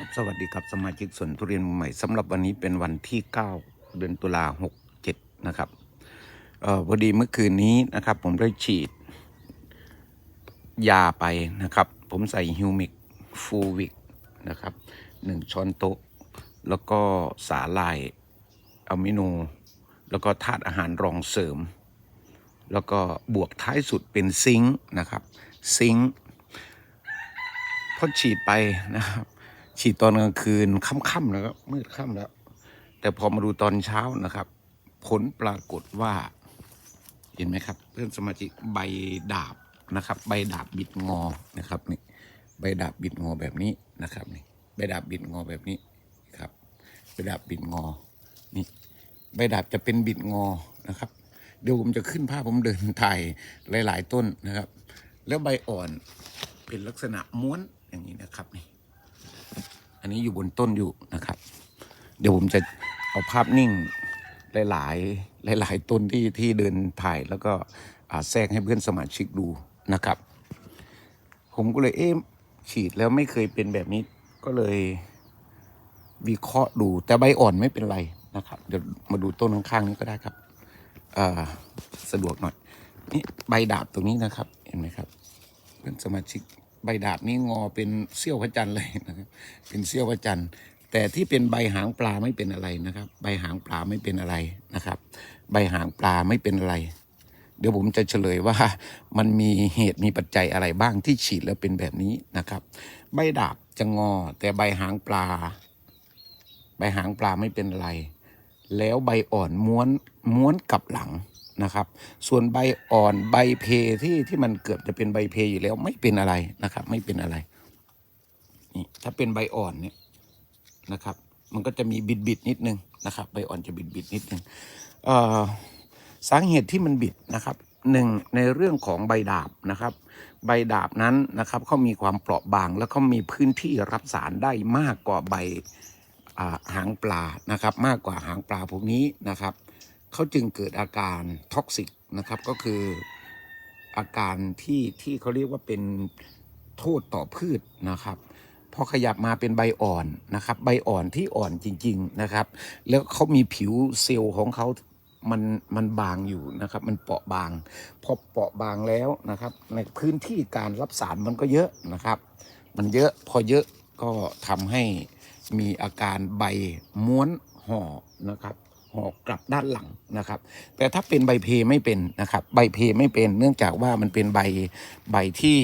ครับสวัสดีครับสมาชิกสวนทุเรียนใหม่สำหรับวันนี้เป็นวันที่ 9 เดือนตุลา67นะครับเออพอดีเมื่อคืนนี้นะครับ ผมได้ฉีด ยาไปนะครับ ผมใส่ฮิวมิกฟูวิกนะครับหนึ่งช้อนโต๊ะ แล้วก็สาลายอะมิโน แล้วก็ธาตุอาหารรองเสริม แล้วก็บวกท้ายสุดเป็นซิงค์นะครับ ซิงค์พอฉีดไปนะครับ ฉีดตอนกลางคืนค่ำๆแล้วก็มืดค่ำแล้ว แต่พอมาดูตอนเช้านะครับ ผลปรากฏว่า เห็นไหมครับ เพื่อนสมาชิกใบดาบนะครับ ใบดาบบิดงอนะครับนี่ใบดาบบิดงอแบบนี้นะครับนี่ใบดาบบิดงอแบบนี้ครับใบดาบบิดงอนี่ใบดาบจะเป็นบิดงอนะครับ เดี๋ยวผมจะขึ้นภาพผมเดินถ่ายหลาย ๆ ต้นนะครับ แล้วใบอ่อนเป็นลักษณะม้วนอย่างนี้นะครับนี่ อันนี้อยู่บนต้นอยู่นะครับ เดี๋ยวผมจะเอาภาพนิ่งหลายๆหลาย ๆ ต้นที่ที่เดินถ่ายแล้วก็แทรกให้เพื่อนสมาชิกดูนะครับ ผมก็เลยเอ๊ะฉีดแล้วไม่เคยเป็นแบบนี้ก็เลยวิเคราะห์ดู แต่ใบอ่อนไม่เป็นไรนะครับ เดี๋ยวมาดูต้นข้างๆนี้ก็ได้ครับสะดวกหน่อยนี่ใบดาบตรงนี้นะครับ เห็นไหมครับเพื่อนสมาชิก ใบดาบนี้งอเป็นเสี้ยวพระจันทร์เลยนะครับเป็นเสี้ยวพระจันทร์แต่ที่เป็นใบหางปลาไม่เป็นอะไรนะครับ ใบหางปลาไม่เป็นอะไรนะครับ ใบหางปลาไม่เป็นอะไร เดี๋ยวผมจะเฉลยว่ามันมีเหตุมีปัจจัยอะไรบ้างที่ฉีดแล้วเป็นแบบนี้นะครับ ใบดาบจะงอ แต่ใบหางปลา ใบหางปลาไม่เป็นไร แล้วใบอ่อนม้วนม้วนกลับหลัง นะครับ ส่วนใบอ่อนใบเพที่ที่มันเกือบจะเป็นใบเพอยู่แล้ว ไม่เป็นอะไรนะครับ ไม่เป็นอะไรนี่ถ้าเป็นใบอ่อนเนี่ยนะครับ มันก็จะมีบิดบิดนิดนึงนะครับ ใบอ่อนจะบิดบิดนิดนึงเอ่อสาเหตุที่มันบิดนะครับหนึ่งในเรื่องของใบดาบนะครับ ใบดาบนั้นนะครับเขามีความเปราะบาง แล้วเขามีพื้นที่รับสารได้มากกว่าใบหางปลานะครับ มากกว่าหางปลาพวกนี้นะครับ เขาจึงเกิดอาการท็อกซิกนะครับก็คืออาการที่ที่เขาเรียกว่าเป็นโทษต่อพืชนะครับพอขยับมาเป็นใบอ่อนนะครับ ใบอ่อนที่อ่อนจริง ๆนะครับ แล้วเขามีผิวเซลล์ของเขามันมันบางอยู่นะครับ มันเปราะบาง พอเปราะบางแล้วนะครับ ในพื้นที่การรับสารมันก็เยอะนะครับ มันเยอะพอเยอะก็ทำให้มีอาการใบม้วนห่อนะครับ ห่อกลับด้านหลังนะครับ แต่ถ้าเป็นใบเพไม่เป็นนะครับ ใบเพไม่เป็น เนื่องจากว่ามันเป็นใบใบที่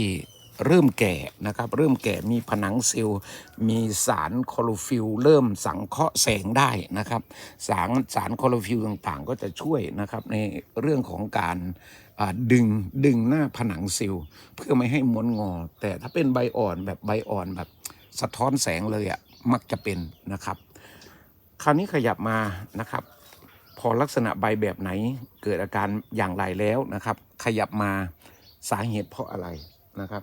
เริ่มแก่นะครับ เริ่มแก่มีผนังเซลล์ มีสารคลอโรฟิลเริ่มสังเคราะห์แสงได้นะครับ สารสารคลอโรฟิลต่างๆ ก็จะช่วยนะครับในเรื่องของการดึงดึงหน้าผนังเซลล์เพื่อไม่ให้ม้วนงอ แต่ถ้าเป็นใบอ่อนแบบใบอ่อนแบบสะท้อนแสงเลยอะ่ะมักจะเป็นนะครับ คราวนี้ขยับมานะครับ พอลักษณะใบแบบไหนเกิดอาการอย่างไรแล้วนะครับ ขยับมาสาเหตุเพราะอะไรนะครับ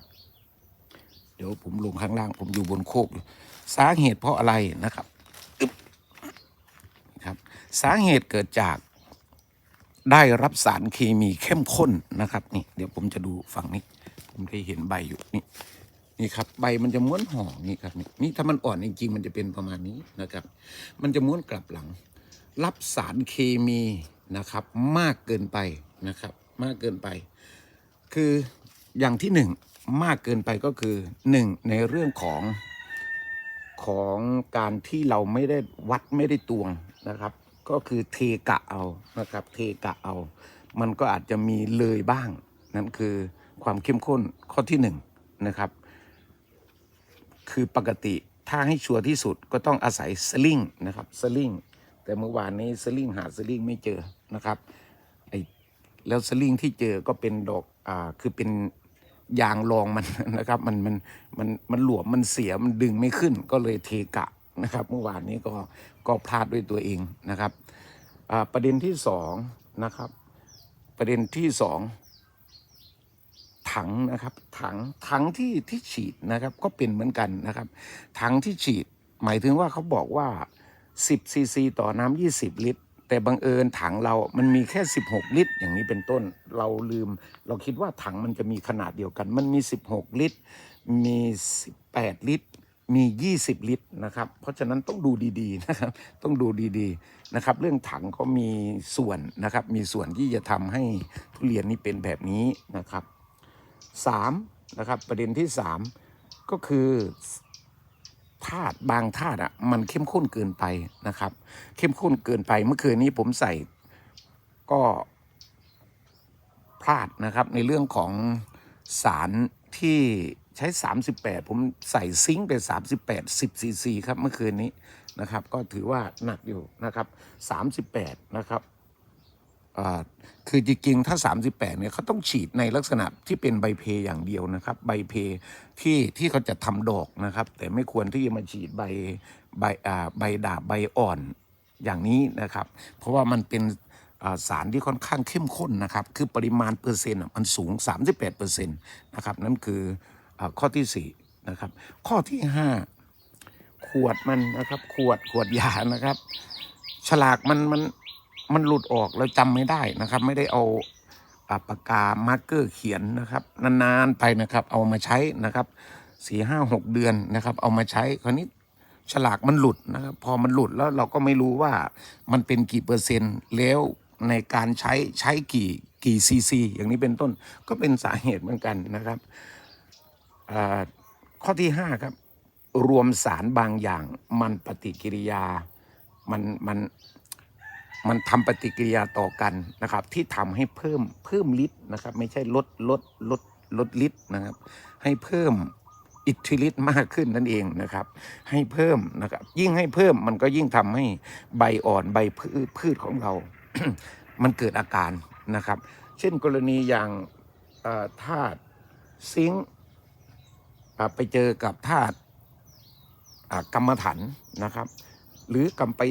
เดี๋ยวผมลงข้างล่าง ผมอยู่บนโคกอยู่สาเหตุเพราะอะไรนะครับอึ๊บครับ สาเหตุเกิดจากได้รับสารเคมีเข้มข้นนะครับนี่ เดี๋ยวผมจะดูฝั่งนี้ ผมได้เห็นใบอยู่นี่นี่ครับใบมันจะม้วนห่อนี่ครับนี่นี่ถ้ามันอ่อนจริงๆมันจะเป็นประมาณนี้นะครับ มันจะม้วนกลับหลัง รับสารเคมีนะครับมากเกินไปนะครับมากเกินไป คืออย่างที่หนึ่งมากเกินไปก็คือหนึ่งในเรื่องของของการที่เราไม่ได้วัดไม่ได้ตวงนะครับ ก็คือเทกะเอานะครับเทกะเอา มันก็อาจจะมีเลยบ้าง นั่นคือความเข้มข้นข้อที่หนึ่งนะครับ คือปกติถ้าให้ชัวร์ที่สุดก็ต้องอาศัยสลิงนะครับสลิง แต่เมื่อวานนี้สลิงหาสลิงไม่เจอนะครับไอแล้วสลิงที่เจอก็เป็นดอกอ่าคือเป็นยางรองมันนะครับ มันมันมันมันหลวมมันเสียมันดึงไม่ขึ้น ก็เลยเทกะนะครับ เมื่อวานนี้ก็ก็พลาดด้วยตัวเองนะครับอ่าประเด็นที่สองนะครับ ประเด็นที่สองถังนะครับถังถังที่ที่ฉีดนะครับ ก็เป็นเหมือนกันนะครับถังที่ฉีด หมายถึงว่าเขาบอกว่า 10ซีซีต่อน้ำ20 ลิตร แต่บังเอิญถังเรามันมีแค่ 16 ลิตร อย่างนี้เป็นต้นเราลืม เราคิดว่าถังมันจะมีขนาดเดียวกัน มันมี 16 ลิตร มี 18 ลิตร มี 20 ลิตรนะครับ เพราะฉะนั้นต้องดูดีๆนะครับต้องดูดีๆนะครับ เรื่องถังก็มีส่วนนะครับ มีส่วนที่จะทำให้ทุเรียนนี้เป็นแบบนี้นะครับสามนะครับประเด็นที่สามก็คือ ธาตุบางธาตุอะมันเข้มข้นเกินไปนะครับ เข้มข้นเกินไปเมื่อคืนนี้ผมใส่ก็พลาดนะครับ ในเรื่องของสารที่ใช้ 38 ผมใส่ซิงค์ไป 38 10ซีซีครับเมื่อคืนนี้นะครับ ก็ถือว่าหนักอยู่นะครับ 38 นะครับ คือจริงๆ ถ้า 38 เนี่ยเขาต้องฉีดในลักษณะที่เป็นใบเพอย่างเดียวนะครับ ใบเพที่ที่เขาจะทำดอกนะครับ แต่ไม่ควรที่จะมาฉีดใบใบอ่าใบดาบใบอ่อนอย่างนี้นะครับ เพราะว่ามันเป็นสารที่ค่อนข้างเข้มข้นนะครับ คือปริมาณเปอร์เซ็นต์มันสูง 38เปอร์เซ็นต์นะครับ นั่นคืออข้อที่ 4 นะครับ ข้อที่ 5 ขวดมันนะครับ ขวดขวดยานะครับ ฉลากมันมัน มันหลุดออกเราจำไม่ได้นะครับ ไม่ได้เอาปากกามาร์กเกอร์เขียนนะครับนานๆไปนะครับ เอามาใช้นะครับสี่ห้าหกเดือนนะครับ เอามาใช้คราวนี้ฉลากมันหลุดนะครับพอมันหลุดแล้วเราก็ไม่รู้ว่ามันเป็นกี่เปอร์เซ็นต์แล้วในการใช้ใช้กี่กี่ซีซีอย่างนี้เป็นต้นก็เป็นสาเหตุเหมือนกันนะครับข้อที่ห้าครับรวมสารบางอย่างมันปฏิกิริยามันมัน มันทำปฏิกิริยาต่อกันนะครับ ที่ทำให้เพิ่มเพิ่มฤทธิ์นะครับ ไม่ใช่ลดลดลดลดฤทธิ์นะครับ ให้เพิ่มอิทธิฤทธิ์มากขึ้นนั่นเองนะครับ ให้เพิ่มนะครับ ยิ่งให้เพิ่มมันก็ยิ่งทำให้ใบอ่อนใบพืชพืชของเรา มันเกิดอาการนะครับ เช่นกรณีอย่างธาตุซิงค์ไปเจอกับธาตุกรรมฐานนะครับ หรือกำไป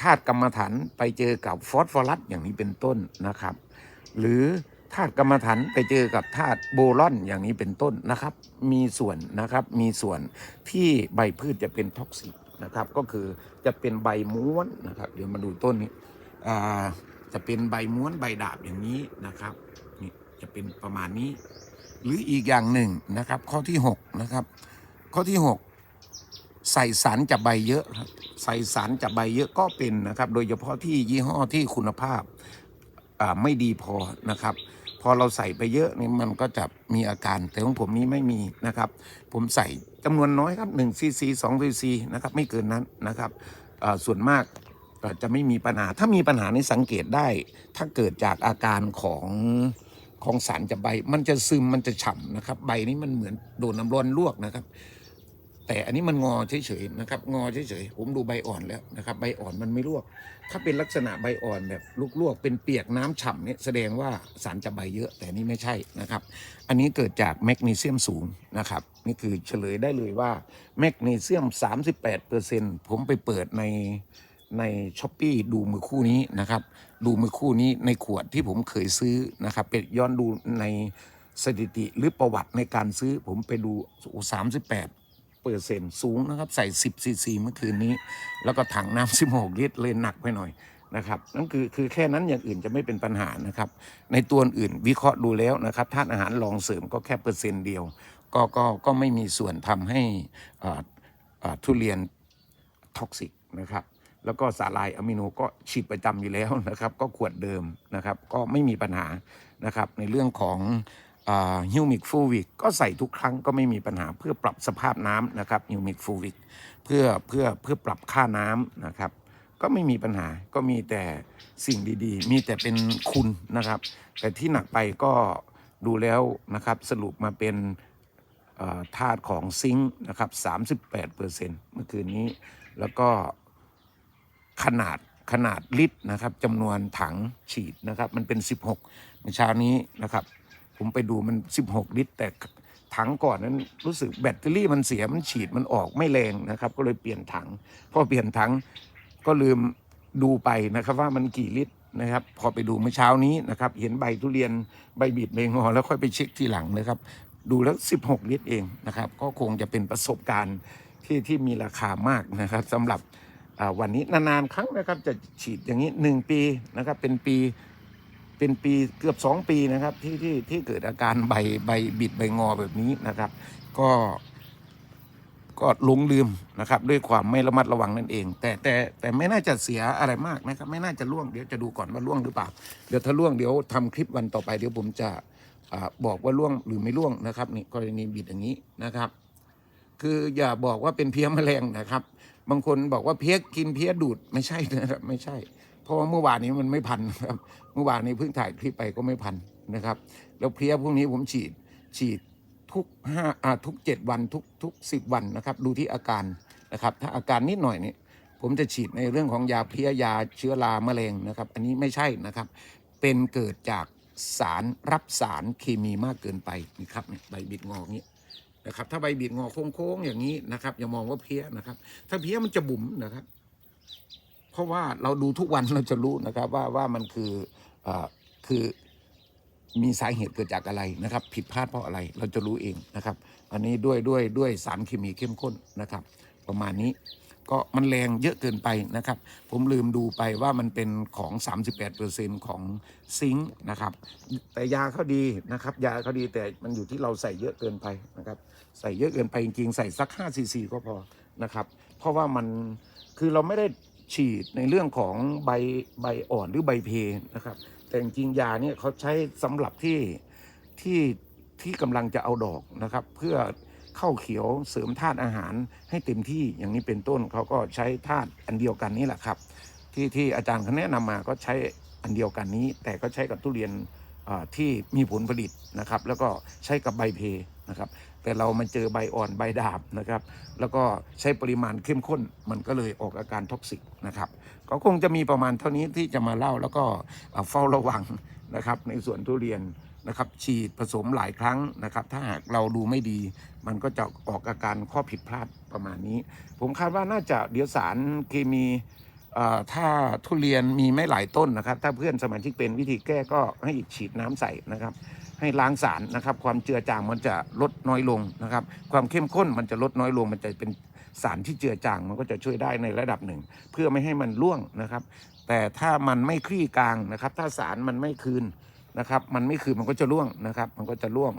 ธาตุกรรมฐานไปเจอกับฟอสฟอรัสอย่างนี้เป็นต้นนะครับ หรือธาตุกรรมฐานไปเจอกับธาตุโบรอนอย่างนี้เป็นต้นนะครับ มีส่วนนะครับมีส่วนที่ใบพืชจะเป็นท็อกซิกนะครับก็คือจะเป็นใบม้วนนะครับ เดี๋ยวมาดูต้นนี้อ่าจะเป็นใบม้วนใบดาบอย่างนี้นะครับนี่จะเป็นประมาณนี้ หรืออีกอย่างหนึ่งนะครับ ข้อที่หกนะครับข้อที่หก ใส่สารจับใบเยอะใส่สารจับใบเยอะก็เป็นนะครับ โดยเฉพาะที่ยี่ห้อที่คุณภาพไม่ดีพอนะครับ พอเราใส่ไปเยอะนี่มันก็จะมีอาการ แต่ของผมนี้ไม่มีนะครับ ผมใส่จำนวนน้อยครับ1ซีซี2ซีซีนะครับไม่เกินนั้นนะครับส่วนมากจะไม่มีปัญหา ถ้ามีปัญหาในสังเกตได้ ถ้าเกิดจากอาการของของสารจับใบ มันจะซึมมันจะฉ่ำนะครับ ใบนี้มันเหมือนโดนน้ำร้อนลวกนะครับ แต่อันนี้มันงอเฉยๆนะครับ งอเฉยๆผมดูใบอ่อนแล้วนะครับ ใบอ่อนมันไม่ลวก ถ้าเป็นลักษณะใบอ่อนแบบลวกๆเป็นเปียกน้ำฉ่ำเนี่ยแสดงว่าสารจะใบเยอะ แต่นี่ไม่ใช่นะครับ อันนี้เกิดจากแมกนีเซียมสูงนะครับ นี่คือเฉลยได้เลยว่าแมกนีเซียม 38%ผมไปเปิดในในช้อปปีดูมือคู่นี้นะครับ ดูมือคู่นี้ในขวดที่ผมเคยซื้อนะครับไปย้อนดูในสถิติหรือประวัติในการซื้อผมไปดูโอ้38 เปอร์เซ็นต์สูงนะครับ ใส่ 10ซีซีเมื่อคืนนี้ แล้วก็ถังน้ำ16 ลิตรเลยหนักไปหน่อยนะครับนั่นคือคือแค่นั้นอย่างอื่นจะไม่เป็นปัญหานะครับ ในตัวอื่นวิเคราะห์ดูแล้วนะครับธาตุอาหารรองเสริมก็แค่เปอร์เซ็นต์เดียว ก็ก็ก็ไม่มีส่วนทำให้อ่าอ่าทุเรียนท็อกซิกนะครับแล้วก็สาลายอะมิโนก็ฉีดประจำอยู่แล้วนะครับ ก็ขวดเดิมนะครับ ก็ไม่มีปัญหานะครับ ในเรื่องของ ฮิวมิกฟูวิกก็ใส่ทุกครั้งก็ไม่มีปัญหาเพื่อปรับสภาพน้ำนะครับฮิวมิกฟูวิกเพื่อเพื่อเพื่อปรับค่าน้ำนะครับ ก็ไม่มีปัญหาก็มีแต่สิ่งดีๆ มีแต่เป็นคุณนะครับ แต่ที่หนักไปก็ดูแล้วนะครับสรุปมาเป็นธาตุของซิงค์นะครับ38เปอร์เซ็นต์เมื่อคืนนี้ แล้วก็ขนาดขนาดลิตรนะครับจำนวนถังฉีดนะครับ มันเป็น 16เมื่อเช้านี้นะครับ ผมไปดูมัน 16 ลิตร แต่ถังก่อนนั้นรู้สึกแบตเตอรี่มันเสียมันฉีดมันออกไม่แรงนะครับ ก็เลยเปลี่ยนถังพอเปลี่ยนถังก็ลืมดูไปนะครับว่ามันกี่ลิตรนะครับ พอไปดูเมื่อเช้านี้นะครับ เห็นใบทุเรียนใบบิดใบงอแล้วค่อยไปเช็คทีหลังนะครับ ดูแล้ว 16 ลิตรเองนะครับ ก็คงจะเป็นประสบการณ์ที่ที่มีราคามากนะครับสำหรับวันนี้นานๆครั้งนะครับจะฉีดอย่างนี้ 1 ปีนะครับเป็นปี เป็นปีเกือบ 2 ปีนะครับ ที่ที่ที่เกิดอาการใบใบบิดใบงอแบบนี้นะครับ ก็ก็หลงลืมนะครับ ด้วยความไม่ระมัดระวังนั่นเอง แต่แต่แต่ไม่น่าจะเสียอะไรมากนะครับ ไม่น่าจะล่วงเดี๋ยวจะดูก่อนว่าล่วงหรือเปล่าเดี๋ยวถ้าล่วงเดี๋ยวทำคลิปวันต่อไปเดี๋ยวผมจะอบอกว่าล่วงหรือไม่ล่วงนะครับนี่กรณีบิดอย่างนี้นะครับ คืออย่าบอกว่าเป็นเพี้ยแมลงนะครับ บางคนบอกว่าเพี้ยกินเพี้ยดูดไม่ใช่นะครับไม่ใช่ เพราะว่าเมื่อวานนี้มันไม่พันนะครับ เมื่อวานนี้เพิ่งถ่ายคลิปไปก็ไม่พันนะครับ แล้วเพลี้ยพวกนี้ผมฉีดฉีดทุกห้าอ่าทุกเจ็ดวันทุกทุกสิบวันนะครับ ดูที่อาการนะครับ ถ้าอาการนิดหน่อยนี่ผมจะฉีดในเรื่องของยาเพลี้ยยาเชื้อราแมลงนะครับ อันนี้ไม่ใช่นะครับ เป็นเกิดจากสารรับสารเคมีมากเกินไปนี่ครับใบบิดงออย่างนี้นะครับ ถ้าใบบิดงอโค้งๆอย่างนี้นะครับอย่ามองว่าเพี้ยนะครับ ถ้าเพี้ยมันจะบุ๋มนะครับ เพราะว่าเราดูทุกวันเราจะรู้นะครับว่าว่ามันคืออ่อคือมีสาเหตุเกิดจากอะไรนะครับ ผิดพลาดเพราะอะไรเราจะรู้เองนะครับ อันนี้ด้วยด้วยด้วยสารเคมีเข้มข้นนะครับ ประมาณนี้ก็มันแรงเยอะเกินไปนะครับ ผมลืมดูไปว่ามันเป็นของ 38%ของซิงค์นะครับ แต่ยาเขาดีนะครับ ยาเขาดีแต่มันอยู่ที่เราใส่เยอะเกินไปนะครับ ใส่เยอะเกินไปจริงๆ ใส่สัก5ซีซีก็พอนะครับ เพราะว่ามันคือเราไม่ได้ ฉีดในเรื่องของใบใบอ่อนหรือใบเพนะครับ แต่จริงยาเนี่ยเขาใช้สำหรับที่ที่ที่กำลังจะเอาดอกนะครับ เพื่อเข้าเขียวเสริมธาตุอาหารให้เต็มที่อย่างนี้เป็นต้นเขาก็ใช้ธาตุอันเดียวกันนี่แหละครับ ที่ที่อาจารย์เขาแนะนำมาก็ใช้อันเดียวกันนี้ แต่ก็ใช้กับทุเรียนที่มีผลผลิตนะครับ แล้วก็ใช้กับใบเพ นะครับ แต่เรามาเจอใบอ่อนใบดาบนะครับ แล้วก็ใช้ปริมาณเข้มข้น มันก็เลยออกอาการท็อกซิกนะครับ ก็คงจะมีประมาณเท่านี้ที่จะมาเล่าแล้วก็เฝ้าระวังนะครับ ในสวนทุเรียนนะครับ ฉีดผสมหลายครั้งนะครับ ถ้าหากเราดูไม่ดี มันก็จะออกอาการข้อผิดพลาดประมาณนี้ ผมคาดว่าน่าจะเดี๋ยวสารเคมีถ้าทุเรียนมีไม่หลายต้นนะครับ ถ้าเพื่อนสมาชิกเป็นวิธีแก้ก็ให้ฉีดน้ำใส่นะครับ ให้ล้างสารนะครับ ความเจือจางมันจะลดน้อยลงนะครับ ความเข้มข้นมันจะลดน้อยลง มันจะเป็นสารที่เจือจางมันก็จะช่วยได้ในระดับหนึ่ง เพื่อไม่ให้มันร่วงนะครับ แต่ถ้ามันไม่คลี่กลางนะครับ ถ้าสารมันไม่คืนนะครับ มันไม่คืนมันก็จะร่วงนะครับ มันก็จะร่วง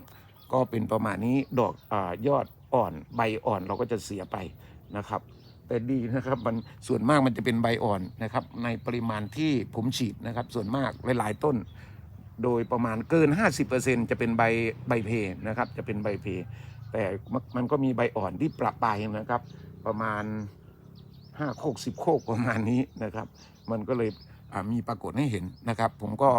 ก็เป็นประมาณนี้ดอกอยอดอ่อนใบอ่อนเราก็จะเสียไปนะครับ แต่ดีนะครับมันส่วนมากมันจะเป็นใบอ่อนนะครับ ในปริมาณที่ผมฉีดนะครับ ส่วนมากหลายๆต้น โดยประมาณเกิน 50%จะเป็นใบใบเพนะครับ จะเป็นใบเพ แต่มันก็มีใบอ่อนที่ประปายนะครับ ประมาณ 5 โคก 10 โคกประมาณนี้นะครับ มันก็เลยมีปรากฏให้เห็นนะครับ ผมก็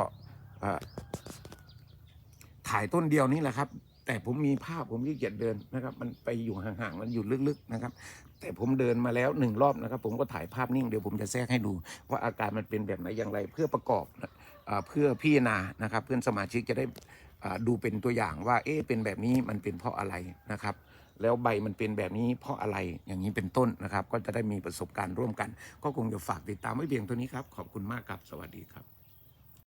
ถ่ายต้นเดียวนี้แหละครับ แต่ผมมีภาพผมขี้เกียจเดินนะครับ มันไปอยู่ห่างๆ มันอยู่ลึกๆนะครับ แต่ผมเดินมาแล้วหนึ่งรอบนะครับ ผมก็ถ่ายภาพนิ่งเดี๋ยวผมจะแทรกให้ดู ว่าอาการมันเป็นแบบไหนอย่างไรเพื่อประกอบ เพื่อพิจารณานะครับ เพื่อนสมาชิกจะได้ดูเป็นตัวอย่างว่าเอ๊ะเป็นแบบนี้มันเป็นเพราะอะไรนะครับ แล้วใบมันเป็นแบบนี้เพราะอะไรอย่างนี้เป็นต้นนะครับ ก็จะได้มีประสบการณ์ร่วมกัน ก็คงจะฝากติดตามไว้เพียงเท่านี้ครับ ขอบคุณมากครับ สวัสดีครับ